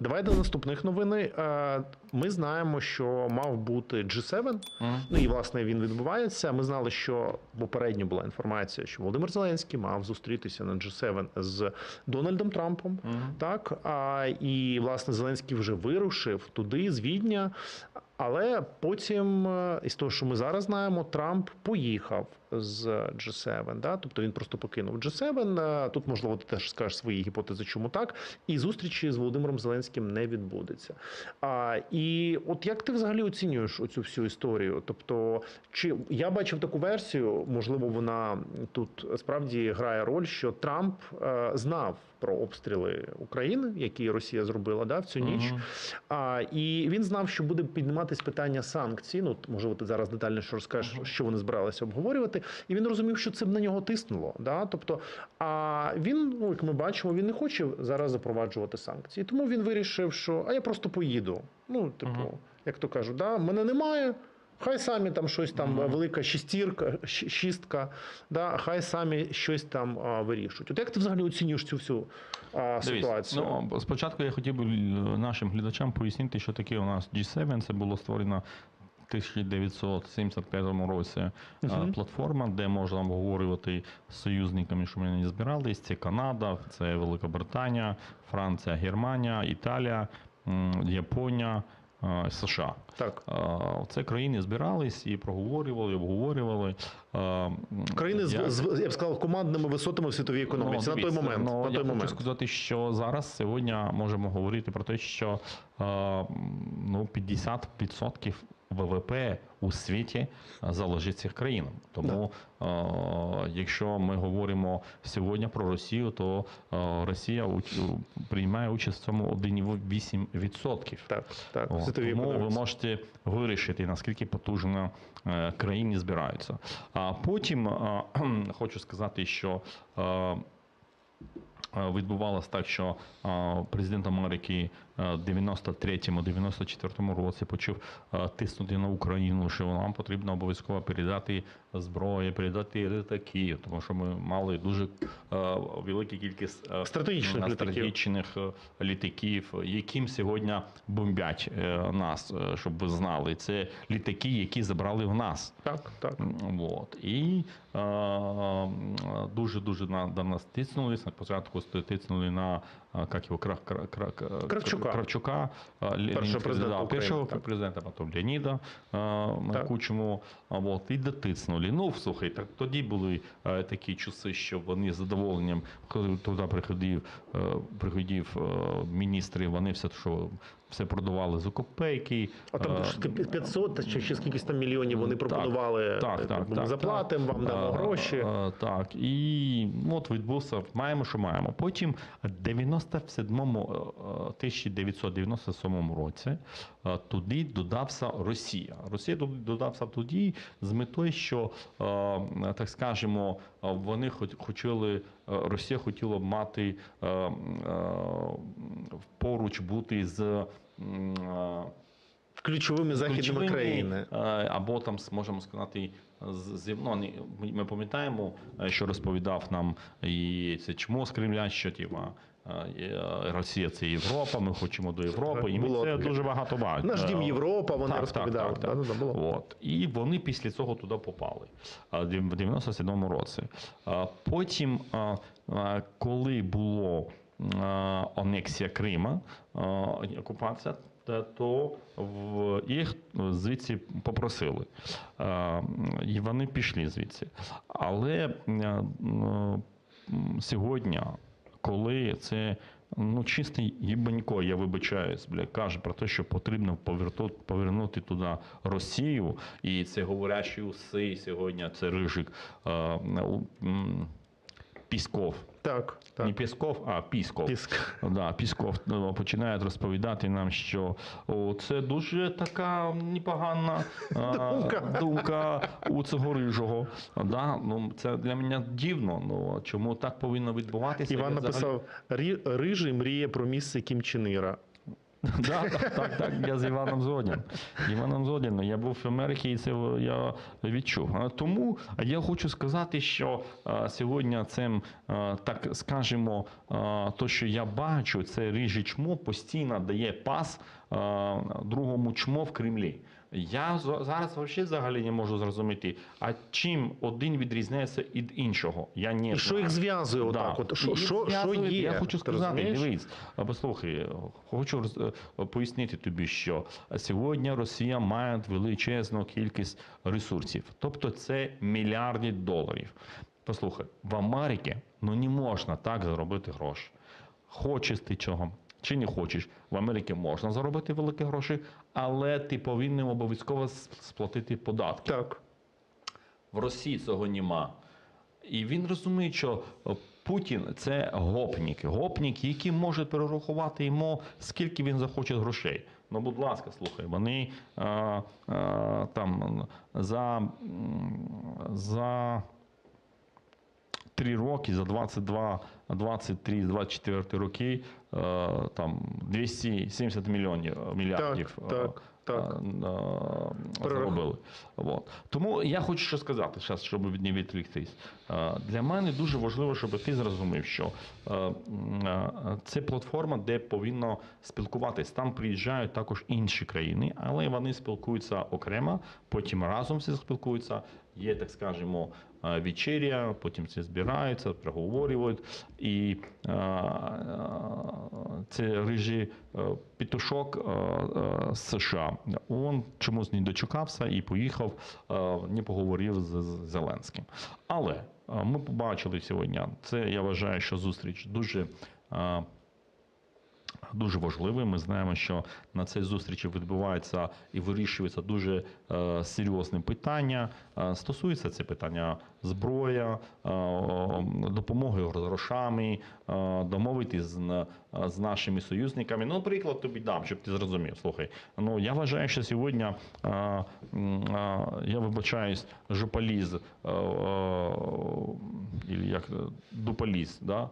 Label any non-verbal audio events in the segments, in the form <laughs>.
Давай до наступних новин. Е, Ми знаємо, що мав бути G7, Мгм. Ну і власне він відбувається. Ми знали, що попередньо була інформація, що Володимир Зеленський мав зустрітися на G7 з Дональдом Трампом. Мгм. Так а і власне Зеленський вже вирушив туди з Відня. Але потім, е, із того, що ми зараз знаємо, Трамп поїхав з G7, да? тобто він просто покинув G7. Е, Тут, можливо, ти теж скажеш свої гіпотези, чому так. І зустрічі з Володимиром Зеленським не відбудеться. А, і от як ти взагалі оцінюєш оцю всю історію? Тобто, чи я бачив таку версію, можливо, вона тут справді грає роль, що Трамп е, знав про обстріли України, які Росія зробила да, в цю ніч. Мгм. А, і він знав, що буде підніматись питання санкцій. Ну, можливо, ти зараз детальніше розкажеш, Мгм. що вони збиралися обговорювати. І він розумів, що це б на нього тиснуло. Да? Тобто, а він, ну як ми бачимо, він не хоче зараз запроваджувати санкції. Тому він вирішив, що а я просто поїду. Ну, типу, Мгм. як то кажуть, да, мене немає. Хай самі там щось там Мгм. велика шістірка, шістка, да, хай самі щось там а, вирішують. От як ти взагалі оцінюєш цю всю а, Дивись, ситуацію? Ну, спочатку я хотів би е, нашим глядачам пояснити, що таке у нас G7. Це було створено 1975 році Мгм. платформа, де можна обговорювати з союзниками, що ми не збирались. Це Канада, це Велика Британія, Франція, Германія, Італія, Японія, е, США. Так. Е, Це країни збирались і проговорювали, обговорювали. Країни як- з я б сказав командними висотами в світовій економіці Ну, на той момент. Ну, на я той хочу сказати, що зараз сьогодні можемо говорити про те, що ну, 50% ВВП у світі залежить цих країнам. Тому, е, якщо ми говоримо сьогодні про Росію, то е, Росія у- приймає участь в цьому 1,8%. Так, так, О, тому ви можете вирішити, наскільки потужно е, країни збираються. А потім е, хочу сказати, що е, е, відбувалося так, що е, президент Америки 93-94 році почав е, тиснути на Україну, що нам потрібно обов'язково передати зброю, передати літаки, тому що ми мали дуже е, велику кількість е, Стратегічних стратегічних літаків, яким сьогодні бомбять нас, щоб ви знали. Це літаки, які забрали в нас. Так, так. Вот. І дуже дуже на, на нас тиснули. Спочатку тиснули на як його крах, Кра, Кра, Кравчука. Кравчука, Першого президента да, першого так. президента, потім Леоніда Так. Кучму. А, Вот, і дотиснули. Ну, слухай, так тоді були е, такі часи, що вони з задоволенням, коли туди приходив, е, приходив е, міністри, вони все що все продавали за копейки. А там е, 500 чи ще скількись там мільйонів вони пропонували. так, е, так, ми так, заплатимо, вам дамо Е, гроші. е, Так, і от відбувся, маємо, що маємо. Потім в 97-му, е, 1997 році е, туди додався Росія. Росія додався тоді з метою, що, е, так скажемо, е, вони хотіли, е, Росія хотіла б мати е, е, поруч бути з. Ключовими західними е, або там можемо сказати, з- ну, ми, пам'ятаємо, що розповідав нам і це чмо з Кремля, що типа. Е, е, Росія це Європа, ми хочемо до Європи, і ми Було це дуже багато бачимо. Наш дім Європа, вони так, розповідали. Так, так, так. Да, було. От. І вони після цього туди попали в 97-му році. Потім, коли було анексія Крима, окупація, то їх звідси попросили. І вони пішли звідси. Але сьогодні, коли це ну, чистий їбанько, я вибачаюсь, бля, каже про те, що потрібно повернути, туди Росію, і це говорящі уси сьогодні, це Рижик. а, Пісков. Так, Не так. Пісков, а Пісков. Піск. Да, Пісков ну, починає розповідати нам, що о, це дуже така непогана а, Думка. думка у цього рижого. Да? Ну, це для мене дивно. Ну, чому так повинно відбуватися? Іван написав: «Рі- Рижий мріє про місце Кім Чен Іра». <laughs> Да, так, так, так, я з Іваном Зодін. Іваном згоден. Я був в Америці і це я відчув. Тому я хочу сказати, що сьогодні цим, так скажемо, то, що я бачу, це рижі чмо постійно дає пас другому чмо в Кремлі. Я зараз взагалі не можу зрозуміти, а чим один відрізняється від іншого. Я не І що їх зв'язує Да. отак? От що, що, що є? Я хочу сказати, дивись, послухай, хочу е, пояснити тобі, що сьогодні Росія має величезну кількість ресурсів, тобто це мільярди доларів. Послухай, в Америці ну не можна так заробити гроші. Хочеш ти чого. Чи не хочеш, в Америці можна заробити великі гроші, але ти повинен обов'язково сплатити податки. Так. В Росії цього нема. І він розуміє, що е, Путін це гопнік. Гопнік, який може перерахувати йому, скільки він захоче грошей. Ну, будь ласка, слухай, вони е, е, там за, за 3 роки, за 22, 23, 24 роки, е, там 270 мільйонів мільярдів. Так, е, так, так. е, е, заробили. Вот. Тому я хочу що сказати, зараз, щоб від- не відвліктись. Е, Для мене дуже важливо, щоб ти зрозумів, що е, е, це платформа, де повинно спілкуватись. Там приїжджають також інші країни, але вони спілкуються окремо, потім разом всі спілкуються. Є, так скажемо, е, вечеря, потім всі збираються, проговорюють. І е, е, це рижий е, петушок е, е, з США. Він чомусь не дочекався і поїхав, е, не поговорив з Зеленським. Але е, ми побачили сьогодні. Це я вважаю, що зустріч дуже. Дуже важливий. Ми знаємо, що на цій зустрічі відбувається і вирішується дуже е, серйозне питання. Е, стосується це питання зброя, е, допомоги грошами, домовитись з, нашими союзниками. Ну, приклад тобі дам, щоб ти зрозумів. Слухай, ну я вважаю, що сьогодні я вибачаюсь, жополіз, е, як дуполіз, да?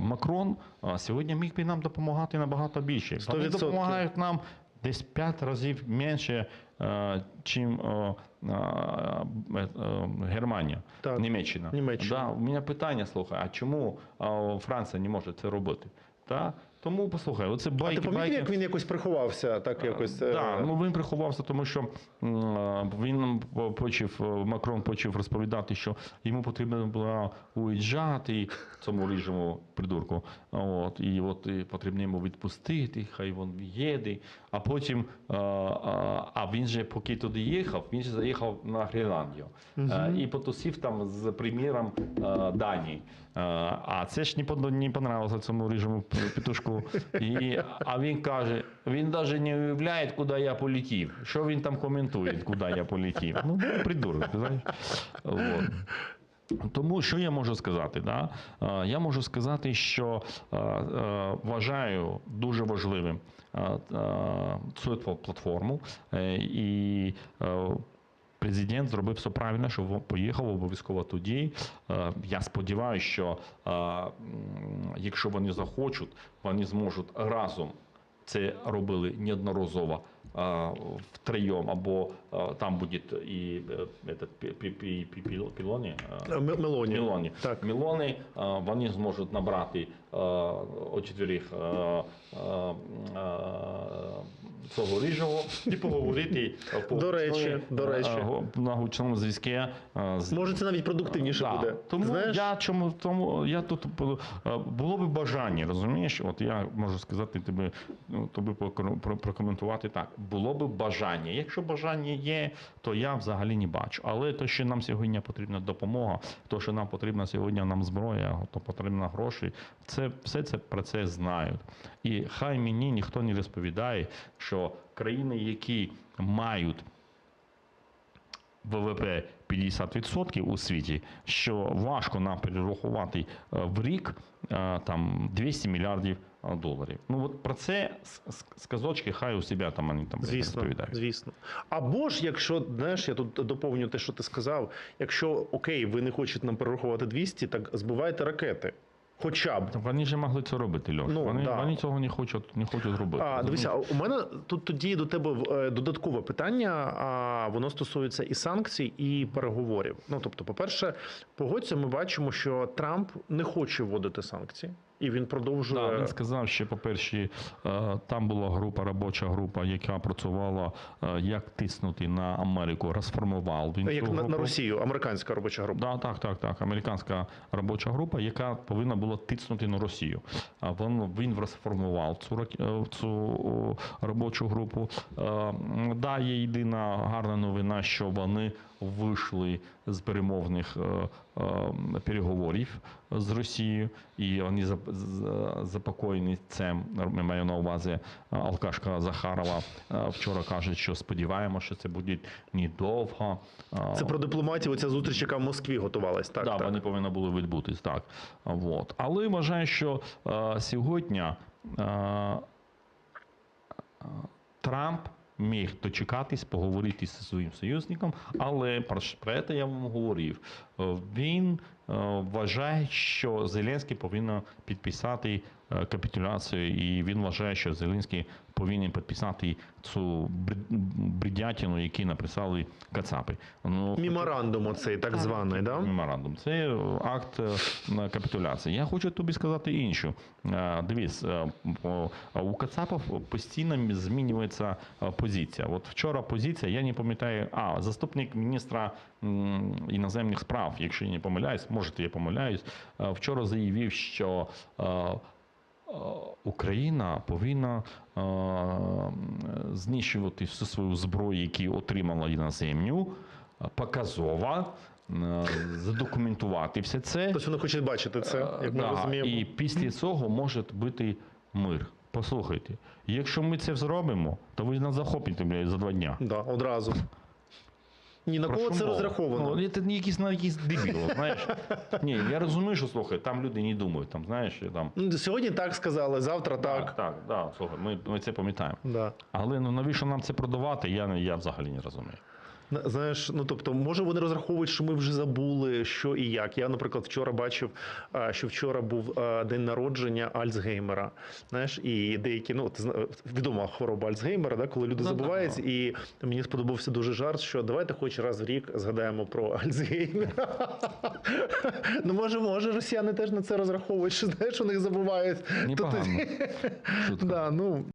Макрон сьогодні міг би нам допомагати набагато більше. Вони допомагають нам десь 5 разів менше, е, чим е, е, Германія, Так. Німеччина. Німеччина. Да, у мене питання, слухай, а чому Франція не може це робити? Та? Тому послухай, оце А ти помітив, байки. як він якось приховався, так якось. Так, ну він приховався, тому що він почав, Макрон почав розповідати, що йому потрібно було уїжджати цьому ріжому придурку. От, і от і потрібно йому відпустити, хай він їде. А потім, е, а він же поки туди їхав, він же заїхав на Гренландію. Е, І потусив там з прем'єром е, Данії. Е, А це ж не не понравилося цьому рижому петушку. І, а він каже: він навіть не уявляє, куди я полетів. Що він там коментує, куди я полетів. Ну, придурок, знаєш. Вот. Тому що я можу сказати? Да? Е, Я можу сказати, що е, е, вважаю дуже важливим цю платформу. І президент зробив все правильно, що поїхав обов'язково тоді. Я сподіваюся, що якщо вони захочуть, вони зможуть разом це робили неодноразово а, втроєм, або а, там буде і е, этот, пі- пі- пі- пі- пі- пілоні. а, М- Мелоні. Мілоні. Так. Мілони а, вони зможуть набрати а, о четверих а, а, а, цього рижого і поговорити по До речі, до речі. на гучному зв'язку з Може, це навіть продуктивніше Да. буде. Тому Знаєш? я чому тому я тут е, було би бажання, розумієш? От я можу сказати тобі, ну, тобі прокоментувати так. Було би бажання. Якщо бажання є, то я взагалі не бачу. Але те, що нам сьогодні потрібна допомога, то, що нам потрібна сьогодні нам зброя, то потрібно гроші, це все це про це знають. І хай мені ніхто не розповідає, що країни, які мають ВВП 50% у світі, що важко нам перерахувати е, в рік е, там 200 мільярдів е, доларів. Ну от про це сказочки хай у себе там вони там Звісно, розповідають. звісно. Або ж, якщо знаєш, я тут доповню те, що ти сказав. Якщо окей, ви не хочете нам перерахувати 200, так збивайте ракети. Хоча б. Вони ж могли це робити, Льош. Ну, вони, да. вони цього не хочуть, не хочуть робити. А, дивися, у мене тут тоді до тебе е, додаткове питання. А воно стосується і санкцій, і переговорів. Ну тобто, по-перше, погодься, ми бачимо, що Трамп не хоче вводити санкції, і він продовжує. Да, він сказав, що, по-перше, е, там була група, робоча група, яка працювала, е, як тиснути на Америку, розформував. Він Як на, на Росію, американська робоча група. Да, так, так, так. Американська робоча група, яка повинна була тиснути на Росію. А він, він розформував цю, е, цю робочу групу. Да, є єдина гарна новина, що вони вийшли з перемовних е, е, переговорів з Росією, і вони запокоєні цим. Я маю на увазі е, Алкашка Захарова вчора каже, що сподіваємося, що це буде недовго. Це про дипломатів. Оця зустріч, яка в Москві готувалась. Так, да, так. вони повинні були відбутись, так. Вот. Але вважаю, що сьогодні Трамп міг дочекатись, поговорити зі своїм союзником, але про, це я вам говорив. Е, Він е, вважає, що Зеленський повинен підписати е, капітуляцію, і він вважає, що Зеленський повинен підписати цю бред- бредятину, яку написали Кацапи. Ну, Меморандум оцей так званий, да? меморандум. Це акт е, капітуляції. Я хочу тобі сказати іншу. Е, Дивись, е, у Кацапов постійно змінюється позиція. От вчора позиція, я не пам'ятаю, а заступник міністра іноземних справ, якщо я не помиляюсь, може я помиляюсь, вчора заявив, що Україна повинна е, знищувати всю свою зброю, яку отримала е, показово, е, задокументувати все це. Тобто вони хочуть бачити це, як ми Да, розуміємо. І після цього може бути мир. Послухайте, якщо ми це зробимо, то ви нас захопите блядь, за два дня. Да, одразу. Ні, на кого це розраховано? Ну, це не якийсь на якісь дебіл, знаєш. Ні, я розумію, що слухай, там люди не думають, там, знаєш, там. Ну, Сьогодні так сказали, завтра так. Так, так, да, слухай, ми, ми це пам'ятаємо. Да. Але ну навіщо нам це продавати, я, я взагалі не розумію. На- Знаєш, ну тобто, може вони розраховують, що ми вже забули, що і як. Я, наприклад, вчора бачив, що вчора був день народження Альцгеймера. Знаєш, і деякі, ну ти відома хвороба Альцгеймера, да, коли люди Ну, забуваються. І мені сподобався дуже жарт, що давайте хоч раз в рік згадаємо про Альцгеймера. <laughs> Ну, може, може, росіяни теж на це розраховують, що знаєш, у них забувають. Непогано. <laughs> Да, ну,